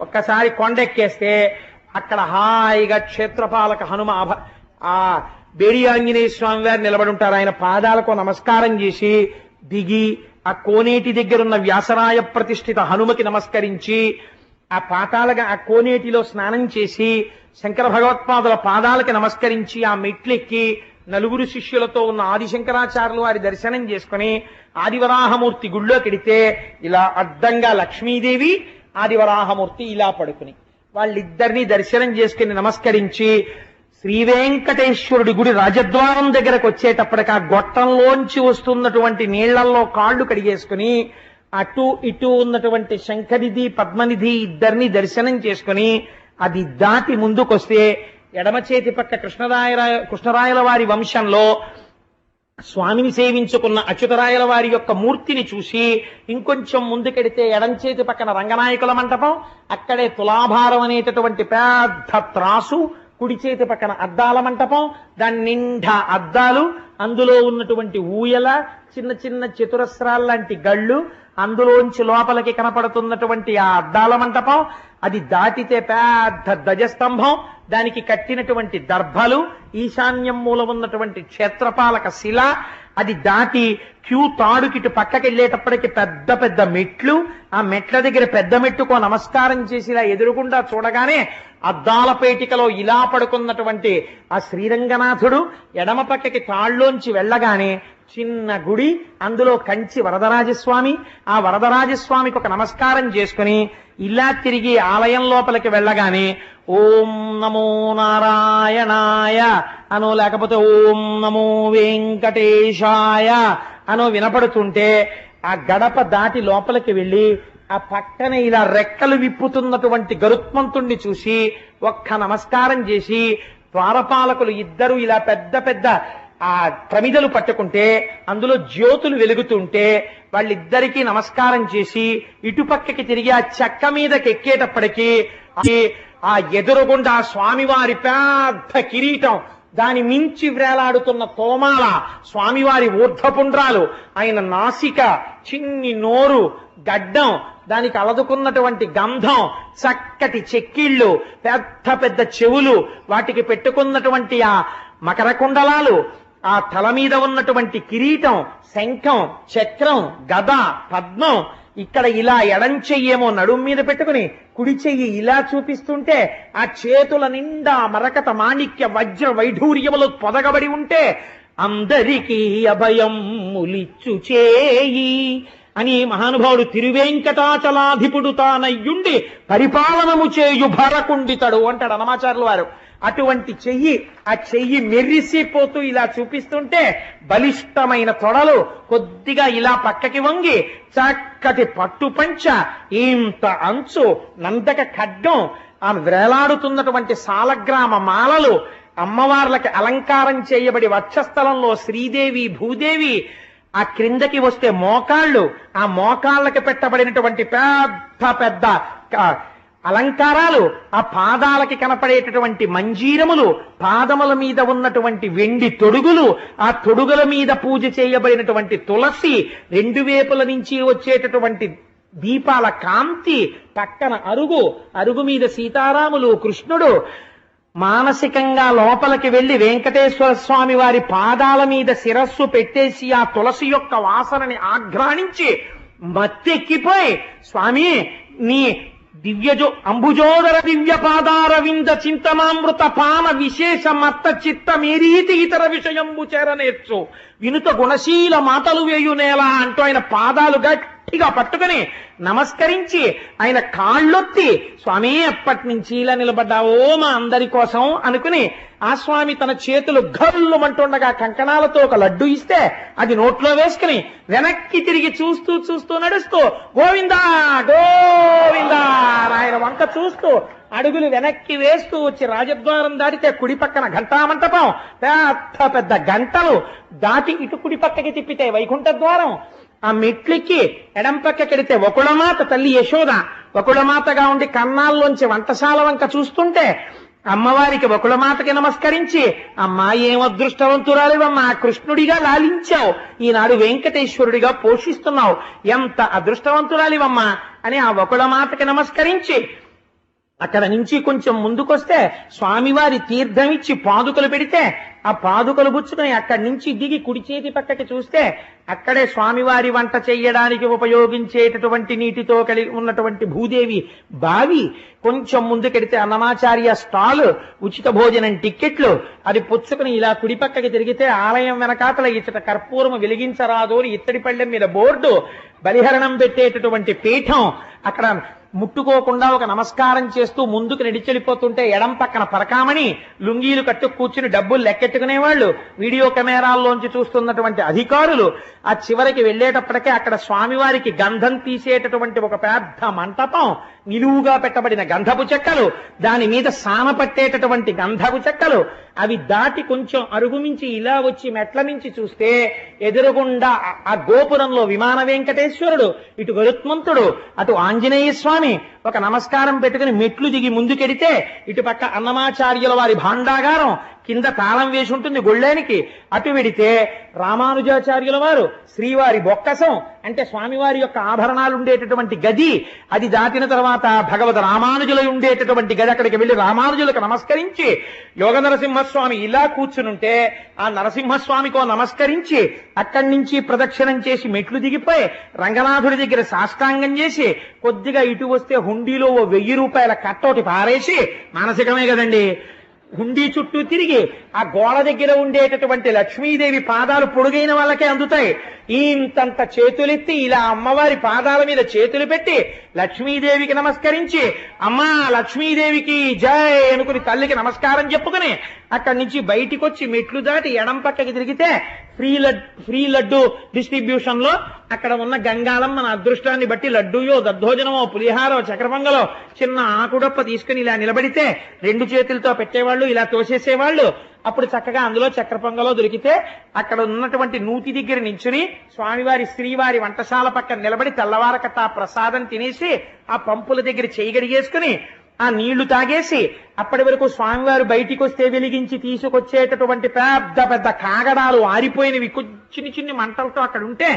ఒక్కసారి కొండెక్కేస్తే అక్కడ హాయిగా క్షేత్రపాలక హనుమ అభ- ఆ బేడి ఆంజనేయ స్వామి వారు నిలబడి ఉంటారు. ఆయన పాదాలకు నమస్కారం చేసి దిగి ఆ కోనేటి దగ్గరున్న వ్యాసరాయ ప్రతిష్ఠిత హనుమకి నమస్కరించి ఆ పాతాలుగా ఆ కోనేటిలో స్నానం చేసి శంకర భగవత్పాదుల పాదాలకి నమస్కరించి ఆ మెట్లెక్కి నలుగురు శిష్యులతో ఉన్న ఆదిశంకరాచార్యులు వారి దర్శనం చేసుకుని ఆదివరాహమూర్తి గుళ్ళో కడితే ఇలా అడ్డంగా లక్ష్మీదేవి ఆదివరాహమూర్తి ఇలా పడుకుని వాళ్ళిద్దరినీ దర్శనం చేసుకుని నమస్కరించి శ్రీవేంకటేశ్వరుడి గుడి రాజద్వారం దగ్గరకు వచ్చేటప్పటికి ఆ గొట్టంలోంచి వస్తున్నటువంటి నీళ్ళల్లో కాళ్ళు కడిగేసుకుని అటు ఇటు ఉన్నటువంటి శంఖనిధి పద్మనిధి ఇద్దరిని దర్శనం చేసుకుని అది దాటి ముందుకొస్తే ఎడమ చేతి పక్క కృష్ణరాయరాయ కృష్ణరాయల వారి వంశంలో స్వామిని సేవించుకున్న అచ్యుతరాయల వారి యొక్క మూర్తిని చూసి ఇంకొంచెం ముందుకెడితే ఎడంచేతి పక్కన రంగనాయకుల మంటపం అక్కడే తులాభారం అనేటటువంటి పెద్ద త్రాసు కుడి చేతి పక్కన అద్దాల మంటపం దాని నిండా అద్దాలు అందులో ఉన్నటువంటి ఊయల చిన్న చిన్న చతురస్రాల లాంటి గళ్ళు అందులోంచి లోపలికి కనపడుతున్నటువంటి ఆ అద్దాల మంటపం అది దాటితే పెద్ద ధ్వజస్తంభం దానికి కట్టినటువంటి దర్భలు ఈశాన్యం మూల ఉన్నటువంటి క్షేత్రపాలక శిల అది దాటి క్యూ తాడుకిటు పక్కకి వెళ్ళేటప్పటికి పెద్ద పెద్ద మెట్లు ఆ మెట్ల దగ్గర పెద్ద మెట్టుకో నమస్కారం చేసిలా ఎదురుగుండా చూడగానే అద్దాల పేటికలో ఇలా పడుకున్నటువంటి ఆ శ్రీరంగనాథుడు ఎడమ పక్కకి తాళ్ళలోంచి వెళ్ళగానే చిన్న గుడి అందులో కంచి వరదరాజస్వామి. ఆ వరదరాజస్వామికి ఒక నమస్కారం చేసుకుని ఇలా తిరిగి ఆలయం లోపలికి వెళ్ళగానే ఓం నమో నారాయణాయ అనో లేకపోతే ఓం నమో వెంకటేశాయ అనో వినపడుతుంటే ఆ గడప దాటి లోపలికి వెళ్ళి ఆ పక్కన ఇలా రెక్కలు విప్పుతున్నటువంటి గరుత్మంతుణ్ణి చూసి ఒక్క నమస్కారం చేసి ద్వారపాలకులు ఇద్దరు ఇలా పెద్ద పెద్ద ఆ ప్రమిదలు పట్టుకుంటే అందులో జ్యోతులు వెలుగుతుంటే వాళ్ళిద్దరికీ నమస్కారం చేసి ఇటుపక్కకి తిరిగి ఆ చెక్క మీదకి ఎక్కేటప్పటికీ ఆ- ఎదురుగుండ ఎదురుగుండా స్వామివారి పెద్ద కిరీటం దాని మించి వ్రేలాడుతున్న తోమాల స్వామివారి ఊర్ధపుండ్రాలు ఆయన నాసిక చిన్ని నోరు గడ్డం దానికి అలదుకున్నటువంటి గంధం చక్కటి చెక్కిళ్ళు పెద్ద పెద్ద చెవులు వాటికి పెట్టుకున్నటువంటి ఆ మకర కుండలాలు ఆ తల మీద ఉన్నటువంటి కిరీటం శంఖం చక్రం గద పద్మం ఇక్కడ ఇలా ఎడం చెయ్యేమో నడుం మీద పెట్టుకుని కుడి చెయ్యి ఇలా చూపిస్తుంటే ఆ చేతుల నిండా మరకత మాణిక్య వజ్ర వైఢూర్యములు పొదగబడి ఉంటే అందరికీ అభయం ములిచ్చు చేయి అని మహానుభావుడు తిరువేంకటాచలాధిపుడు తానయ్యుండి పరిపాలనము చేయు భరకుండితడు అంటాడు అనమాచారులు వారు. అటువంటి చెయ్యి ఆ చెయ్యి మెరిసిపోతూ ఇలా చూపిస్తుంటే బలిష్టమైన తొడలు కొద్దిగా ఇలా పక్కకి వంగి చక్కటి పట్టు పంచ ఇంత అంచు నందక ఖడ్గం ఆ వేలాడుతున్నటువంటి సాలగ్రామ మాలలు అమ్మవార్లకి అలంకారం చేయబడి వక్షస్థలంలో శ్రీదేవి భూదేవి ఆ క్రిందకి వస్తే మోకాళ్ళు ఆ మోకాళ్ళకి పెట్టబడినటువంటి పెద్ద పెద్ద అలంకారాలు ఆ పాదాలకి కనపడేటటువంటి మంజీరములు పాదముల మీద ఉన్నటువంటి వెండి తొడుగులు ఆ తొడుగుల మీద పూజ చేయబడినటువంటి తులసి రెండు వేపుల నుంచి వచ్చేటటువంటి దీపాల కాంతి పక్కన అరుగు అరుగు మీద సీతారాములు కృష్ణుడు మానసికంగా లోపలికి వెళ్ళి వెంకటేశ్వర స్వామి వారి పాదాల మీద శిరస్సు పెట్టేసి ఆ తులసి యొక్క వాసనని ఆఘ్రాణించి మత్తెక్కిపోయి స్వామి నీ దివ్యజో అంబుజోదర దివ్య పాదారవింద చింతనామృత పాన విశేష మత్త చిత్త మేరీతి ఇతర విషయంబు చేరనేర్చు. వినుత గుణశీల మాటలు వేయునేలా అంటూ ఆయన పాదాలు గట్టిగా పట్టుకుని నమస్కరించి ఆయన కాళ్ళొత్తి స్వామి ఎప్పటి నుంచి ఇలా నిలబడ్డావో మా అందరి కోసం అనుకుని ఆ స్వామి తన చేతులు గల్లుమంటుండగా కంకణాలతో ఒక లడ్డు ఇస్తే అది నోట్లో వేసుకుని వెనక్కి తిరిగి చూస్తూ చూస్తూ నడుస్తూ గోవిందా గోవిందా ఆయన వంక చూస్తూ అడుగులు వెనక్కి వేస్తూ వచ్చి రాజద్వారం దాటితే కుడి పక్కన ఘంటా మంటపం పెద్ద పెద్ద గంటలు దాటి ఇటు కుడి పక్కకి తిప్పితే వైకుంఠ ద్వారం ఆ మెట్లెక్కి ఎడం పక్కకెడితే ఒకళమాత తల్లి యశోద. ఒకళమాతగా ఉండి కన్నాల్లోంచి వంటశాల వంక చూస్తుంటే అమ్మవారికి ఒకళమాతకి నమస్కరించి అమ్మా ఏం అదృష్టవంతురాలివమ్మా కృష్ణుడిగా లాలించావు. ఈనాడు వెంకటేశ్వరుడిగా పోషిస్తున్నావు. ఎంత అదృష్టవంతురాలివమ్మా అని ఆ ఒకళమాతకి నమస్కరించి అక్కడ నుంచి కొంచెం ముందుకొస్తే స్వామివారి తీర్థం ఇచ్చి పాదుకలు పెడితే ఆ పాదుకలు గుచ్చుకుని అక్కడి నుంచి దిగి కుడి చేతి పక్కకి చూస్తే అక్కడే స్వామివారి వంట చేయడానికి ఉపయోగించేటటువంటి నీటితో కలిగి ఉన్నటువంటి భూదేవి బావి కొంచెం ముందుకెడితే అన్నమాచార్య స్టాల్ ఉచిత భోజనం టిక్కెట్లు అది పుచ్చుకుని ఇలా కుడి పక్కకి తిరిగితే ఆలయం వెనకాతల ఇచ్చట కర్పూరము వెలిగించరాదు అని ఇత్తడి పళ్ళెం మీద బోర్డు బలిహరణం పెట్టేటటువంటి పీఠం అక్కడ ముట్టుకోకుండా ఒక నమస్కారం చేస్తూ ముందుకు నడిచెళ్ళిపోతుంటే ఎడం పక్కన పరకామణి లుంగీలు కట్టు కూర్చుని డబ్బులు లెక్కెట్టుకునేవాళ్ళు. వీడియో కెమెరాల్లోంచి చూస్తున్నటువంటి అధికారులు ఆ చివరికి వెళ్ళేటప్పటికే అక్కడ స్వామివారికి గంధం తీసేటటువంటి ఒక పెద్ద మంటపం నిలువుగా పెట్టబడిన గంధపు చెక్కలు. దాని మీద సాన పట్టేటటువంటి గంధపు చెక్కలు. అవి దాటి కొంచెం అరుగుమించి ఇలా వచ్చి మెట్ల నుంచి చూస్తే ఎదురుగుండా ఆ- ఆ గోపురంలో విమాన వెంకటేశ్వరుడు ఇటు గరుత్మంతుడు అటు ఆంజనేయ స్వామి ఒక నమస్కారం పెట్టుకుని మెట్లు దిగి ముందుకెడితే ఇటు పక్క అన్నమాచార్యుల వారి భాండాగారం కింద తాళం వేసి ఉంటుంది గొళ్ళేనికి. అటు వెడితే రామానుజాచార్యుల వారు శ్రీవారి బొక్కసం అంటే స్వామివారి యొక్క ఆభరణాలు ఉండేటటువంటి గది అది దాటిన తర్వాత భగవద్ రామానుజులై ఉండేటటువంటి గది అక్కడికి వెళ్ళి రామానుజులకు నమస్కరించి యోగ నరసింహస్వామి ఇలా కూర్చునుంటే ఆ నరసింహస్వామికో నమస్కరించి అక్కడి నుంచి ప్రదక్షిణం చేసి మెట్లు దిగిపోయి రంగనాథుడి దగ్గర సాష్టాంగం చేసి కొద్దిగా ఇటు వస్తే హుండీలో ఓ వెయ్యి రూపాయల కట్టోటి పారేసి మానసికమే కదండి. హుండీ చుట్టూ తిరిగి ఆ గోడ దగ్గర ఉండేటటువంటి లక్ష్మీదేవి పాదాలు పొడుగైన వాళ్ళకే అందుతాయి. ఇంతంత చేతులెత్తి ఇలా అమ్మవారి పాదాల మీద చేతులు పెట్టి లక్ష్మీదేవికి నమస్కరించి అమ్మా లక్ష్మీదేవికి జై అనుకుని తల్లికి నమస్కారం చెప్పుకుని అక్కడి నుంచి బయటికి వచ్చి మెట్లు దాటి ఎడం పక్కకి తిరిగితే ఫ్రీ లడ్ ఫ్రీ లడ్డు డిస్ట్రిబ్యూషన్లో అక్కడ ఉన్న గంగాళం మన అదృష్టాన్ని బట్టి లడ్డూయో దద్దోజనమో పులిహారో చక్రపొంగలో చిన్న ఆకుడొప్ప తీసుకుని ఇలా నిలబడితే రెండు చేతులతో పెట్టేవాళ్ళు ఇలా తోసేసేవాళ్ళు. అప్పుడు చక్కగా అందులో చక్ర పొంగలో దొరికితే అక్కడ ఉన్నటువంటి నూతి దగ్గర నించుని స్వామివారి శ్రీవారి వంటశాల పక్కన నిలబడి తెల్లవారకట్ట ఆ ప్రసాదం తినేసి ఆ పంపుల దగ్గర చేయగడిగేసుకుని ఆ నీళ్ళు తాగేసి అప్పటి వరకు స్వామివారు బయటికి వస్తే వెలిగించి తీసుకొచ్చేటటువంటి పెద్ద పెద్ద కాగడాలు ఆరిపోయినవి. చిన్ని చిన్ని మంటలతో అక్కడ ఉంటే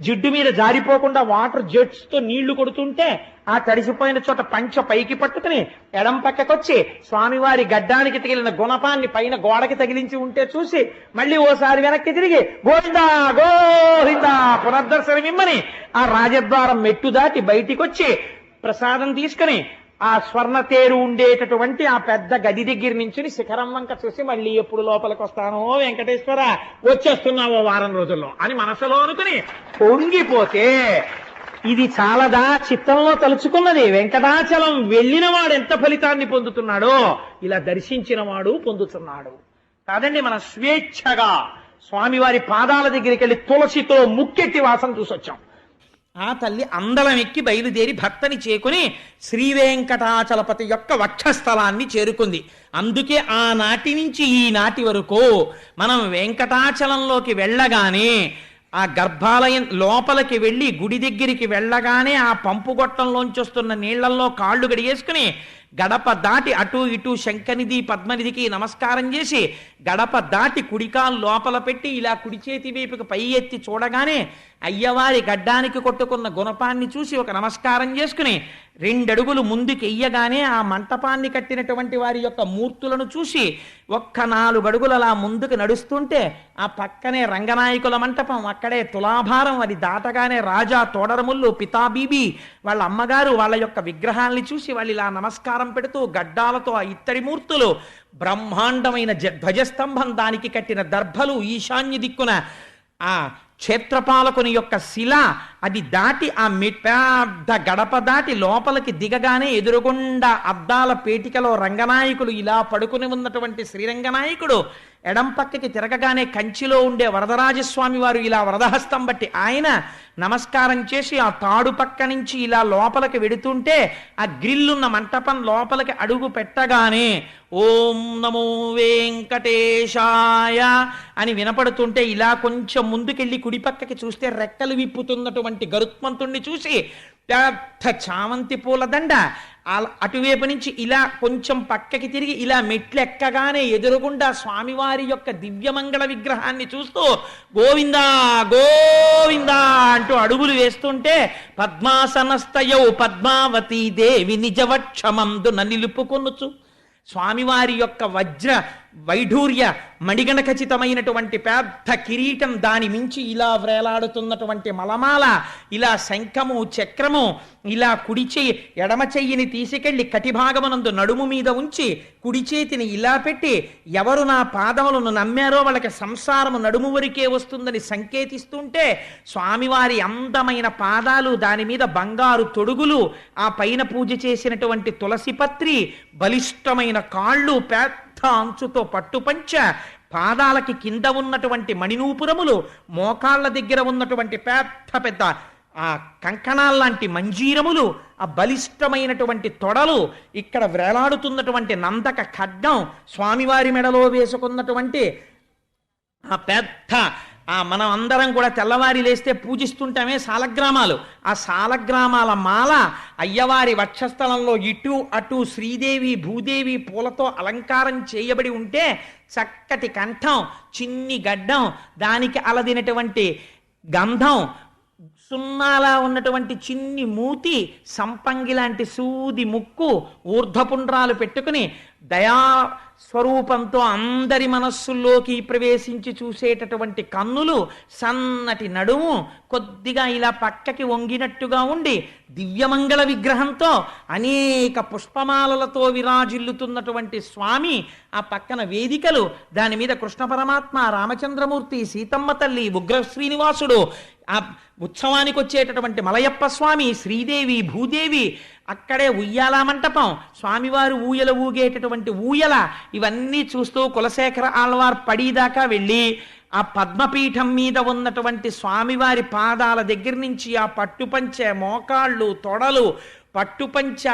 జిడ్డు మీద జారిపోకుండా వాటర్ జెట్స్తో నీళ్ళు కొడుతుంటే ఆ తడిసిపోయిన చోట పంచ పైకి పట్టుకుని ఎడం పక్కకొచ్చి స్వామివారి గడ్డానికి తగిలిన గుణపాన్ని పైన గోడకి తగిలించి ఉంటే చూసి మళ్ళీ ఓసారి వెనక్కి తిరిగి గోవిందా గోవిందా పునర్దర్శనమిమ్మని ఆ రాజద్వారం మెట్టు దాటి బయటికి వచ్చి ప్రసాదం తీసుకుని ఆ స్వర్ణ తేరు ఉండేటటువంటి ఆ పెద్ద గది దగ్గర నుంచి శిఖరం వంక చూసి మళ్ళీ ఎప్పుడు లోపలికి వస్తానో వెంకటేశ్వర వచ్చేస్తున్నావో వారం రోజుల్లో అని మనసులో అనుకుని పొంగిపోతే ఇది చాలదా? చిత్తంలో తలుచుకున్నది. వెంకటాచలం వెళ్ళిన వాడు ఎంత ఫలితాన్ని పొందుతున్నాడో ఇలా దర్శించిన వాడు పొందుతున్నాడు. కాదండి మన స్వేచ్ఛగా స్వామివారి పాదాల దగ్గరికి వెళ్ళి తులసితో ముక్కెట్టి వాసన చూసొచ్చాం. ఆ తల్లి అందలం ఎక్కి బయలుదేరి భర్తని చేకుని శ్రీవేంకటాచలపతి యొక్క వక్షస్థలాన్ని చేరుకుంది. అందుకే ఆనాటి నుంచి ఈనాటి వరకు మనం వెంకటాచలంలోకి వెళ్ళగానే ఆ గర్భాలయం లోపలికి వెళ్ళి గుడి దగ్గరికి వెళ్ళగానే ఆ పంపు గొట్టంలోంచి వస్తున్న నీళ్ళల్లో కాళ్ళు గడిగేసుకుని గడప దాటి అటు ఇటు శంకనిధి పద్మనిధికి నమస్కారం చేసి గడప దాటి కుడికాలు లోపల పెట్టి ఇలా కుడి చేతి వైపుకి పై ఎత్తి చూడగానే అయ్యవారి గడ్డానికి కొట్టుకున్న గుణపాన్ని చూసి ఒక నమస్కారం చేసుకుని రెండడుగులు ముందుకు ఎయ్యగానే ఆ మంటపాన్ని కట్టినటువంటి వారి యొక్క మూర్తులను చూసి ఒక్క నాలుగు అడుగులు అలా ముందుకు నడుస్తుంటే ఆ పక్కనే రంగనాయకుల మంటపం అక్కడే తులాభారం అది దాటగానే రాజా తోడరముళ్ళు పితాబీబీ వాళ్ళ అమ్మగారు వాళ్ళ యొక్క విగ్రహాల్ని చూసి వాళ్ళు ఇలా నమస్కారం పెడుతూ గడ్డాలతో ఆ ఇత్తడి మూర్తులు బ్రహ్మాండమైన జ- ధ్వజస్తంభం దానికి కట్టిన దర్భలు ఈశాన్య దిక్కున ఆ క్షేత్రపాలకుని యొక్క శిల అది దాటి ఆ మె- పెద్ద గడప దాటి లోపలికి దిగగానే ఎదురుగుండా అద్దాల పేటికలో రంగనాయకులు ఇలా పడుకుని ఉన్నటువంటి శ్రీరంగనాయకుడు ఎడం పక్కకి తిరగగానే కంచిలో ఉండే వరదరాజస్వామి వారు ఇలా వరదహస్తం బట్టి ఆయన నమస్కారం చేసి ఆ తాడు పక్క నుంచి ఇలా లోపలికి వెడుతుంటే ఆ గ్రిల్లున్న మంటపం లోపలికి అడుగు పెట్టగానే ఓం నమో వెంకటేశాయ అని వినపడుతుంటే ఇలా కొంచెం ముందుకెళ్ళి కుడిపక్కకి చూస్తే రెక్కలు విప్పుతున్నటువంటి గరుత్మంతుణ్ణి చూసి పెద్ద చామంతి పూల దండ. అటువైపు నుంచి ఇలా కొంచెం పక్కకి తిరిగి ఇలా మెట్లెక్కగానే ఎదురుగుండా స్వామివారి యొక్క దివ్యమంగళ విగ్రహాన్ని చూస్తూ గోవిందా గోవిందా అంటూ అడుగులు వేస్తుంటే పద్మాసనస్తయౌ పద్మావతీ దేవి నిజవక్షమందున నిలుపుకొనుచు. స్వామివారి యొక్క వజ్ర వైఢూర్య మణిగణ ఖచ్చితమైనటువంటి పెద్ద కిరీటం దాని మించి ఇలా వ్రేలాడుతున్నటువంటి మలమాల ఇలా శంఖము చక్రము ఇలా కుడి చెయ్యి ఎడమ చెయ్యిని తీసుకెళ్ళి కటిభాగమునందు నడుము మీద ఉంచి కుడి చేతిని ఇలా పెట్టి ఎవరు నా పాదములను నమ్మారో వాళ్ళకి సంసారము నడుము వరకే వస్తుందని సంకేతిస్తుంటే స్వామివారి అందమైన పాదాలు దాని మీద బంగారు తొడుగులు ఆ పైన పూజ చేసినటువంటి తులసి పత్రి బలిష్టమైన కాళ్ళు పెద్ద అంచుతో పట్టుపంచ పాదాలకి కింద ఉన్నటువంటి మణినూపురములు మోకాళ్ళ దగ్గర ఉన్నటువంటి పెద్ద పెద్ద ఆ కంకణాల్లాంటి మంజీరములు ఆ బలిష్టమైనటువంటి తొడలు ఇక్కడ వేలాడుతున్నటువంటి నందక ఖడ్గం స్వామివారి మెడలో వేసుకున్నటువంటి ఆ పెద్ద ఆ మనం అందరం కూడా తెల్లవారి లేస్తే పూజిస్తుంటామే సాలగ్రామాలు. ఆ సాలగ్రామాల మాల అయ్యవారి వక్షస్థలంలో ఇటు అటు శ్రీదేవి భూదేవి పూలతో అలంకారం చేయబడి ఉంటే చక్కటి కంఠం చిన్ని గడ్డం దానికి అలదినటువంటి గంధం సున్నాలా ఉన్నటువంటి చిన్ని మూతి సంపంగి లాంటి సూది ముక్కు ఊర్ధపుండ్రాలు పెట్టుకుని దయా స్వరూపంతో అందరి మనస్సుల్లోకి ప్రవేశించి చూసేటటువంటి కన్నులు సన్నటి నడుము కొద్దిగా ఇలా పక్కకి వంగినట్టుగా ఉండి దివ్యమంగళ విగ్రహంతో అనేక పుష్పమాలలతో విరాజిల్లుతున్నటువంటి స్వామి ఆ పక్కన వేదికలు. దాని మీద కృష్ణ పరమాత్మ రామచంద్రమూర్తి సీతమ్మ తల్లి ఉగ్ర శ్రీనివాసుడు ఆ ఉత్సవానికి వచ్చేటటువంటి మలయప్ప స్వామి శ్రీదేవి భూదేవి అక్కడే ఉయ్యాల మంటపం. స్వామివారు ఊయల ఊగేటటువంటి ఊయల ఇవన్నీ చూస్తూ కులశేఖర ఆళ్వార్ పడిదాకా వెళ్ళి ఆ పద్మపీఠం మీద ఉన్నటువంటి స్వామివారి పాదాల దగ్గర నుంచి ఆ పట్టుపంచె మోకాళ్ళు తొడలు పట్టుపంచ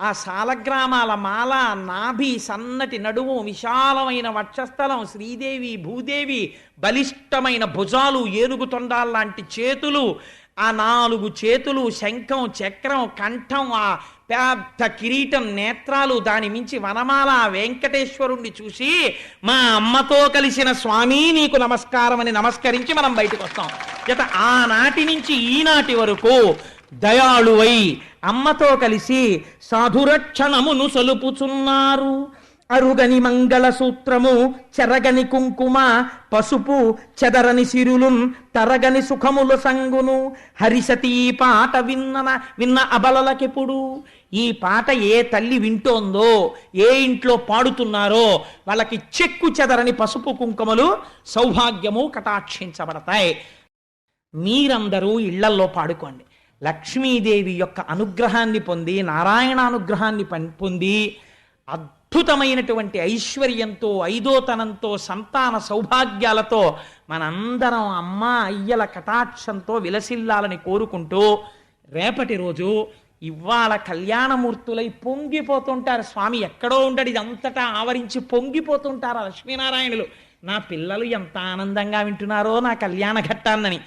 ఆ సాలగ్రామాల మాల నాభి సన్నటి నడుము విశాలమైన వక్షస్థలం శ్రీదేవి భూదేవి బలిష్టమైన భుజాలు ఏనుగు తొండాల్లాంటి చేతులు ఆ నాలుగు చేతులు శంఖం చక్రం కంఠం ఆ పెద్ద కిరీటం నేత్రాలు దాని మించి వనమాల వెంకటేశ్వరుణ్ణి చూసి మా అమ్మతో కలిసిన స్వామి నీకు నమస్కారం అని నమస్కరించి మనం బయటకు వస్తాం. జత ఆనాటి నుంచి ఈనాటి వరకు దయాళువై అమ్మతో కలిసి సాధురక్షణమును సలుపుచున్నారు. అరుగని మంగళ సూత్రము చెరగని కుంకుమ పసుపు చెదరని సిరులున్ తరగని సుఖముల సంగును. హరిసతి ఈ పాట విన్నన విన్న అబలలకెప్పుడు? ఈ పాట ఏ తల్లి వింటోందో ఏ ఇంట్లో పాడుతున్నారో వాళ్ళకి చెక్కు చెదరని పసుపు కుంకుమలు సౌభాగ్యము కటాక్షించబడతాయి. మీరందరూ ఇళ్ళల్లో పాడుకోండి. లక్ష్మీదేవి యొక్క అనుగ్రహాన్ని పొంది నారాయణ అనుగ్రహాన్ని పం- పొంది అద్భుతమైనటువంటి ఐశ్వర్యంతో ఐదోతనంతో సంతాన సౌభాగ్యాలతో మనందరం అమ్మ అయ్యల కటాక్షంతో విలసిల్లాలని కోరుకుంటూ రేపటి రోజు ఇవాళ కళ్యాణమూర్తులై పొంగిపోతుంటారు. స్వామి ఎక్కడో ఉండడు ఇదంతటా అంతటా ఆవరించి పొంగిపోతుంటారు లక్ష్మీనారాయణులు. నా పిల్లలు ఎంత ఆనందంగా వింటున్నారో నా కళ్యాణ ఘట్టాన్నని.